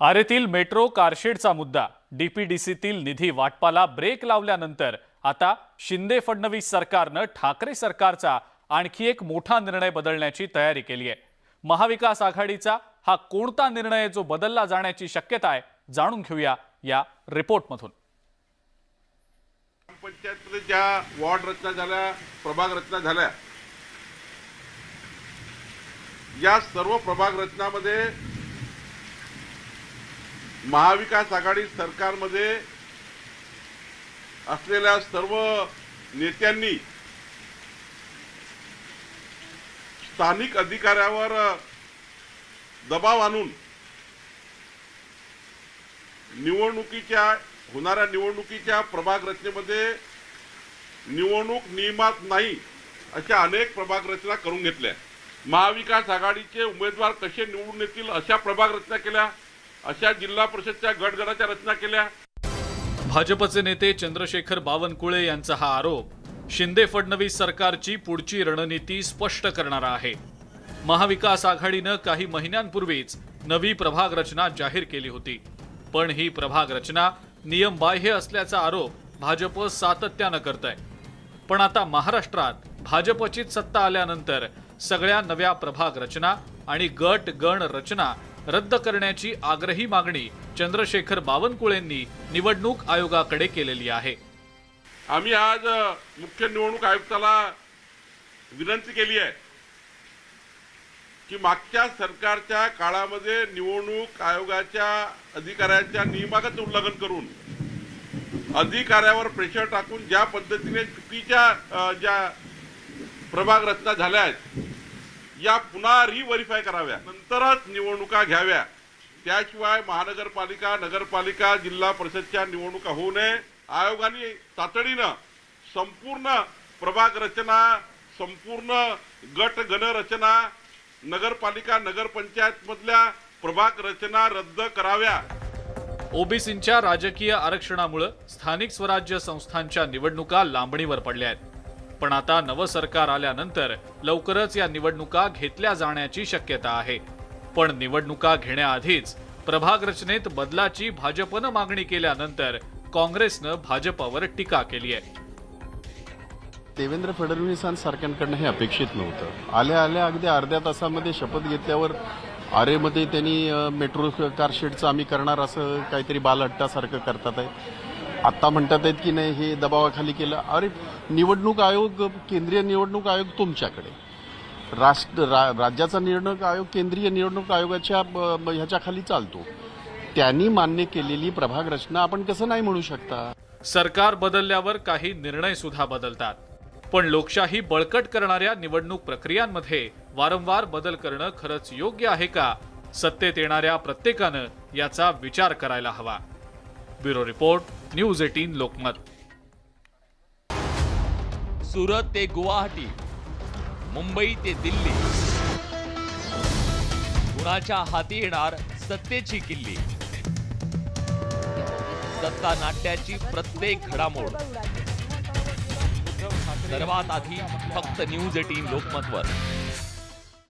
आरेतील metro कारशेडचा मुद्दा. डीपीडीसीतील निधी वाटपाला break लावल्यानंतर आता शिंदे फडणवीस सरकारनं ठाकरे सरकारचा आणखी एक मोठा निर्णय बदलण्याची तयारी केली आहे. महाविकास आघाडीचा हा कोणता निर्णय जो बदलला जाण्याची शक्यता आहे जाणून घेऊया या रिपोर्टमधून. ग्रामपंचायतमध्ये ज्या वॉर्ड रचना झाल्या प्रभाग रचना झाल्या या सर्व प्रभाग रचनामध्ये महाविकास आघाडी सरकारमध्ये असलेल्या सर्व नेत्यांनी स्थानिक अधिकाऱ्यावर दबाव आणून निवडणुकीच्या होणाऱ्या निवडणुकीच्या प्रभाग रचनेमध्ये निवडणूक नियमात नाही अशा अनेक प्रभाग रचना करून घेतल्या. महाविकास आघाडीचे उमेदवार कसे निवडून येतील अशा प्रभाग रचना केल्या. अशा जिल्हा परिषदच्या गटगटाच्या रचना केल्या. भाजपचे नेते चंद्रशेखर बावनकुळे यांचा हा आरोप शिंदे फडणवीस सरकारची पुढची रणनीती स्पष्ट करणारा आहे. महाविकास आघाडीनं काही महिन्यांपूर्वीच नवी प्रभाग रचना जाहीर केली होती. पण ही प्रभाग रचना नियमबाह्य असल्याचा आरोप भाजप सातत्यानं करत आहे पण आता महाराष्ट्रात भाजपचीच सत्ता आल्यानंतर सगळ्या नव्या प्रभाग रचना आणि गट गण रचना रद्द करण्याची आग्रही मागणी चंद्रशेखर बावनकुळेंनी निवडणूक आयोगाकडे केलेली आहे. आम्ही आज मुख्य निवडणूक आयुक्ताला विनंती केली आहे की मागच्या सरकारच्या काळामध्ये निवडणूक आयोगाच्या अधिकाऱ्यांच्या नियमागत उल्लंघन करून अधिकाऱ्यावर प्रेशर टाकून ज्या पद्धतीने चुकीच्या ज्या प्रभाग रचना झाल्या आहेत या पुन्हा रिव्हरिफाय कराव्या. नंतरच निवडणुका घ्याव्या. त्याशिवाय महानगरपालिका नगरपालिका जिल्हा परिषदच्या निवडणुका होऊ नये. आयोगाने तातडीनं संपूर्ण प्रभाग रचना संपूर्ण गट गणरचना नगरपालिका नगरपंचायतमधल्या प्रभाग रचना रद्द कराव्या. ओबीसींच्या राजकीय आरक्षणामुळे स्थानिक स्वराज्य संस्थांच्या निवडणुका लांबणीवर पडल्या आहेत. पण आता नवं सरकार आल्यानंतर लवकरच या निवडणुका घेतल्या जाण्याची शक्यता आहे. पण निवडणुका घेण्याआधीच प्रभाग रचनेत बदलाची भाजपनं मागणी केल्यानंतर काँग्रेसनं भाजपावर टीका केली आहे. देवेंद्र फडणवीसांसारख्यांकडनं हे अपेक्षित नव्हतं. आल्या आल्या अगदी अर्ध्या तासामध्ये शपथ घेतल्यावर आरेमध्ये त्यांनी मेट्रो कारशेडचं आम्ही करणार असं काहीतरी बालहट्टासारखं करतात आहे आत्ता म्हणतात आहेत की नाही हे दबावाखाली केलं. अरे निवडणूक आयोग केंद्रीय निवडणूक आयोग तुमच्याकडे. राष्ट्र रा, राज्याचा निवडणूक आयोग केंद्रीय निवडणूक आयोगाच्या ह्याच्याखाली चालतो. त्यांनी मान्य केलेली प्रभाग रचना आपण कसं नाही म्हणू शकता? सरकार बदलल्यावर काही निर्णय सुद्धा बदलतात. पण लोकशाही बळकट करणाऱ्या निवडणूक प्रक्रियांमध्ये वारंवार बदल करणं खरंच योग्य आहे का? सत्तेत येणाऱ्या प्रत्येकानं याचा विचार करायला हवा. Bureau report news eighteen Lokmat. Surat ते गुवाहाटी मुंबई ते दिल्ली. कुणाच्या हाती येणार सत्तेची किल्ली? सत्ता नाट्याची प्रत्येक घडामोड. सर्वात आधी फक्त न्यूज एटीन लोकमतवर.